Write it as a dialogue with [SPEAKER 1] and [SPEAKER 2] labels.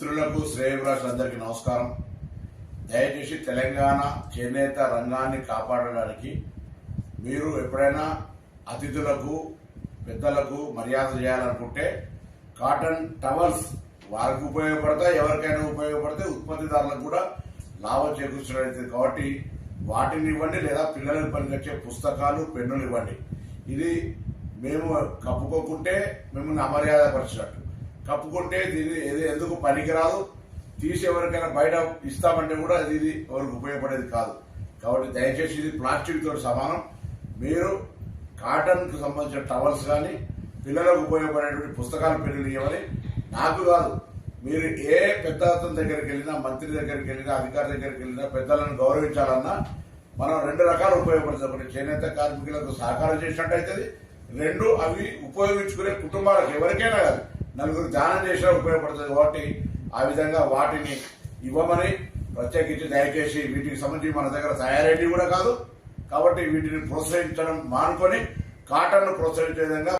[SPEAKER 1] మిత్రులకు శ్రేయభిలాషులందరికీ నమస్కారం. దయచేసి తెలంగాణ చేనేత రంగాన్ని కాపాడడానికి మీరు ఎప్పుడైనా అతిథులకు పెద్దలకు మర్యాద చేయాలనుకుంటే కాటన్ టవల్స్ వారికి ఉపయోగపడతాయి ఎవరికైనా ఉపయోగపడతాయి. ఉత్పత్తిదారులకు కూడా లాభం చేకూర్చడం కాబట్టి వాటిని ఇవ్వండి లేదా పిల్లలకు పనికొచ్చే పుస్తకాలు పెన్నులు ఇవ్వండి. ఇది మేము కప్పుకోకుంటే మిమ్మల్ని అమర్యాద పరిచినట్టు కప్పుకుంటే ఇది ఎందుకు పనికిరాదు? తీసి ఎవరికైనా బయట ఇస్తామంటే కూడా అది ఇది ఎవరికి ఉపయోగపడేది కాదు. కాబట్టి దయచేసి ఇది ప్లాస్టిక్తో సమానం. మీరు కాటన్కు సంబంధించిన టవల్స్ కానీ పిల్లలకు ఉపయోగపడేటువంటి పుస్తకాలు పెన్నులు ఇవ్వాలి. నాకు కాదు. మీరు ఏ పెద్ద అతని దగ్గరికి వెళ్ళినా మంత్రి దగ్గరికి వెళ్ళినా అధికారి దగ్గరికి వెళ్ళినా పెద్దలను గౌరవించాలన్నా మనం రెండు రకాలు ఉపయోగపడుతుంది ఒకటి చేనేత కార్మికులకు సహకారం చేసినట్టు అవుతుంది రెండు అవి ఉపయోగించుకునే కుటుంబాలకు ఎవరికైనా కాదు. నలుగురు దానం చేసినా ఉపయోగపడుతుంది కాబట్టి ఆ విధంగా వాటిని ఇవ్వమని ప్రత్యేకించి దయచేసి వీటికి సంబంధించి మన దగ్గర తయారైనవి కూడా కాదు కాబట్టి వీటిని ప్రోత్సహించడం మానుకొని కాటన్ను ప్రోత్సహించే విధంగా